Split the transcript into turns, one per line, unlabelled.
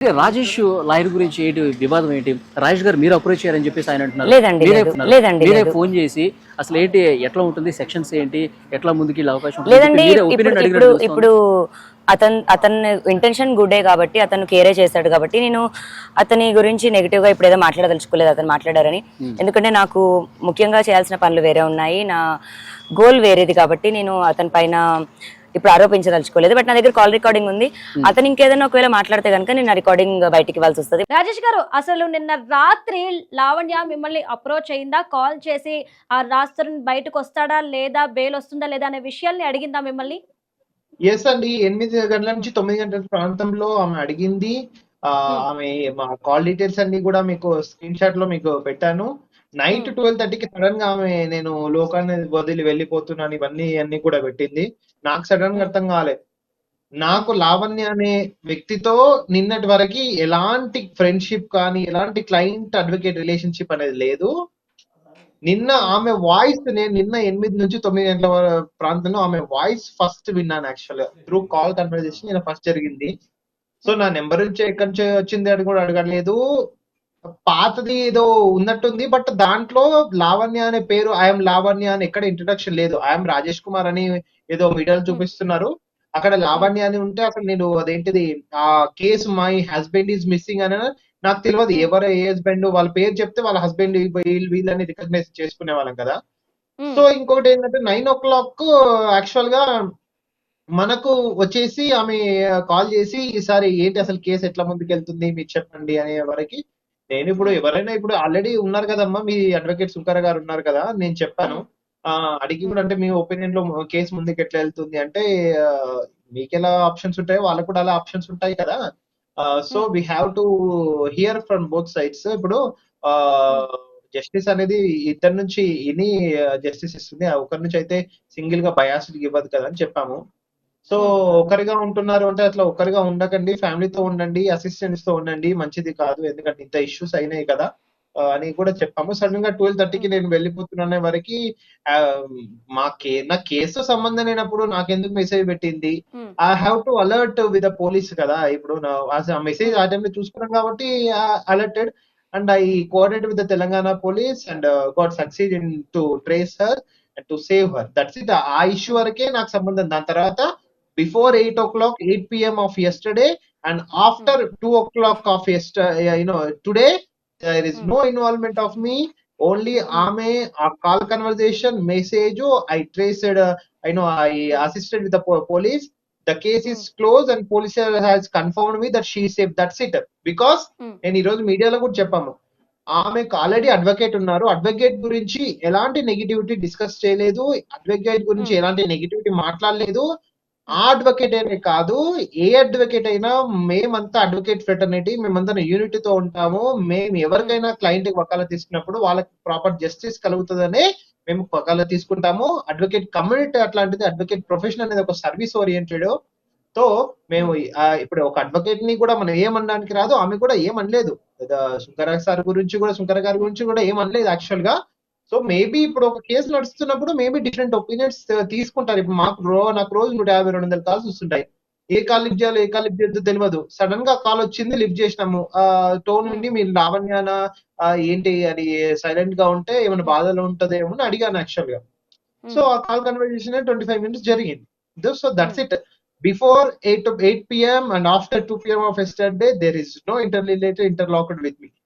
Rajesh lawyer గురించి ఏంటి వివాదం ఏంటి? రాజేష్ గారు మీరు అప్రోచ్ చేయారని చెప్పేసి ఆయన అంటున్నారు.
లేదండి. లేదండి,
మీరే. ఫోన్ చేసి అసలు ఏంటి ఎట్లా ఉంటుంది సెక్షన్స్ ఏంటి ఎట్లా ముందుకు అవకాశం
లేదండి ఇప్పుడు ఇప్పుడు అతను అతని ఇంటెన్షన్ గుడ్డే కాబట్టి అతను కేరే చేస్తాడు కాబట్టి నేను అతని గురించి నెగిటివ్గా ఇప్పుడు ఏదో మాట్లాడదలుచుకోలేదు అతను మాట్లాడారని. ఎందుకంటే నాకు ముఖ్యంగా చేయాల్సిన పనులు వేరే ఉన్నాయి. నా గోల్ వేరేది కాబట్టి నేను అతని పైన ఇప్పుడు ఆరోపించదలుచుకోలేదు. బట్ నా దగ్గర కాల్ రికార్డింగ్ ఉంది. అతను ఇంకేదైనా ఒకవేళ మాట్లాడితే కనుక నేను రికార్డింగ్ బయటికి ఇవ్వాల్సి వస్తుంది.
రాజేష్ గారు అసలు నిన్న రాత్రి లావణ్య మిమ్మల్ని అప్రోచ్ అయిందా? కాల్ చేసి ఆ రాస్తరుని బయటకు వస్తాడా? లేదా బెయిల్ వస్తుందా? లేదా అనే విషయాల్ని అడిగిందా మిమ్మల్ని?
ఎస్ అండి. ఎనిమిది గంటల నుంచి తొమ్మిది గంటల ప్రాంతంలో ఆమె అడిగింది. ఆ, ఆమె మా కాల్ డీటెయిల్స్ అన్ని కూడా మీకు స్క్రీన్ షాట్లో మీకు పెట్టాను. నైట్ ట్వెల్వ్ థర్టీకి సడన్గా ఆమె నేను లోకాన్ని వదిలి వెళ్ళిపోతున్నాను ఇవన్నీ అన్ని కూడా పెట్టింది. నాకు సడన్గా అర్థం కాలేదు నాకు లావణ్య అనే వ్యక్తితో నిన్నటి వరకు ఎలాంటి ఫ్రెండ్షిప్ కానీ ఎలాంటి క్లయింట్ అడ్వకేట్ రిలేషన్షిప్ అనేది లేదు. నిన్న ఆమె వాయిస్ నేను నిన్న ఎనిమిది నుంచి తొమ్మిది గంటల ప్రాంతంలో ఆమె వాయిస్ ఫస్ట్ విన్నాను యాక్చువల్ త్రూ కాల్ కన్వర్జేషన్ నేను ఫస్ట్ జరిగింది. సో నా నెంబర్ నుంచి ఎక్కడి నుంచి వచ్చింది అని కూడా అడగలేదు పాతది ఏదో ఉన్నట్టుంది బట్ దాంట్లో లావణ్య అనే పేరు ఐఎమ్ లావణ్య అని ఎక్కడ ఇంట్రడక్షన్ లేదు. ఐఎమ్ రాజేష్ కుమార్ అని ఏదో మీడియాలో చూపిస్తున్నారు. అక్కడ లావణ్య అని ఉంటే అసలు నేను అదేంటిది ఆ case my husband is missing అని నాకు తెలియదు. ఎవరు ఏ హస్బెండ్ వాళ్ళ పేరు చెప్తే వాళ్ళ హస్బెండ్ వీళ్ళని రికగ్నైజ్ చేసుకునే వాళ్ళం కదా.
ఉమ్,
సో ఇంకొకటి ఏంటంటే నైన్ ఓ క్లాక్ యాక్చువల్గా మనకు వచ్చేసి ఆమె కాల్ చేసి ఈసారి ఏంటి అసలు కేసు ఎట్లా ముందుకెళ్తుంది? మీరు చెప్పండి అనే వరకు నేను ఇప్పుడు ఎవరైనా ఇప్పుడు ఆల్రెడీ ఉన్నారు కదమ్మా మీ అడ్వకేట్ సుంకర గారు ఉన్నారు కదా నేను చెప్పాను. అడిగి కూడా అంటే మీ ఒపీనియన్లో కేసు ముందుకు ఎట్లా వెళ్తుంది అంటే మీకు ఎలా ఆప్షన్స్ ఉంటాయో వాళ్ళకు కూడా అలా ఆప్షన్స్ ఉంటాయి కదా. So we have to hear from both sides ఇప్పుడు జస్టిస్ అనేది ఇద్దరి నుంచి ఇని జస్టిస్ ఇస్తుంది. ఒకరి నుంచి అయితే సింగిల్గా బయాస్ ఇవ్వదు కదా అని చెప్పాము. సో ఒకరిగా ఉంటున్నారు అంటే అట్లా ఒకరిగా ఉండకండి ఫ్యామిలీతో ఉండండి అసిస్టెంట్స్తో ఉండండి మంచిది కాదు. ఎందుకంటే ఇంత ఇష్యూస్ అయినాయి కదా. అని కూడా చెప్పాము. సడన్గా ట్వెల్వ్ థర్టీకి నేను వెళ్ళిపోతున్నానే వరకు మా కే నా కేసు సంబంధం లేనప్పుడు నాకెందుకు మెసేజ్ పెట్టింది? I have to alert with the police కదా. ఇప్పుడు నా ఆ మెసేజ్ ఆ టైంలో చూసుకున్నాం కాబట్టి alerted and I coordinate with the Telangana police and got succeed in to trace her and to save her that's it ఆ ఇష్యూ వరకే నాకు సంబంధం. దాని తర్వాత before eight o'clock eight PM of yesterday and after two o'clock of yester you know today there is no involvement of me only ఆమె ఆ call conversation message I traced I know I assisted with the police the case is close and police has confirmed me that she safe that's it because
um,
నేను ఈ రోజు మీడియాలో కూడా చెప్పాము. ఆమెకు already advocate ఉన్నారు. అడ్వకేట్ గురించి ఎలాంటి నెగిటివిటీ డిస్కస్ చేయలేదు. అడ్వకేట్ గురించి ఎలాంటి నెగిటివిటీ మాట్లాడలేదు. ఆ అడ్వకేట్ అనే కాదు ఏ అడ్వకేట్ అయినా మేమంతా అడ్వకేట్ ఫెటర్నిటీ మేమంతా యూనిటీతో ఉంటాము. మేము ఎవరికైనా క్లయింట్ వకాల తీసుకున్నప్పుడు వాళ్ళకి ప్రాపర్ జస్టిస్ కలుగుతుందనే మేము వకాల తీసుకుంటాము. అడ్వకేట్ కమ్యూనిటీ అట్లాంటిది అడ్వకేట్ ప్రొఫెషన్ అనేది ఒక సర్వీస్ ఓరియంటెడ్తో మేము ఇప్పుడు ఒక అడ్వకేట్ని కూడా మనం ఏమనడానికి రాదు ఆమె కూడా ఏమనలేదు. సుంకర సార్ గురించి కూడా సుంకర గారి గురించి కూడా ఏమనలేదు యాక్చువల్గా. సో మేబీ ఇప్పుడు ఒక కేసు నడుస్తున్నప్పుడు మేబీ డిఫరెంట్ ఒపీనియన్స్ తీసుకుంటారు. ఇప్పుడు మాకు రో నాకు రోజు నూట యాభై రెండు వందల కాల్స్ వస్తుంటాయి. ఏ కాల్ లిఫ్ట్ చేయాలో ఏ కాల్ లిఫ్ట్ చేయొద్దో తెలియదు సడన్గా కాల్ వచ్చింది లిఫ్ట్ చేసినాము. ఆ టోన్ నుండి మీరు లావణ్యాన ఏంటి అది సైలెంట్గా ఉంటే ఏమైనా బాధలో ఉంటదేమో అని అడిగాను యాక్చువల్గా సో ఆ call conversation twenty five minutes జరిగింది. So that's it before eight eight PM and after two PM of yesterday there is no inter related interlocked with me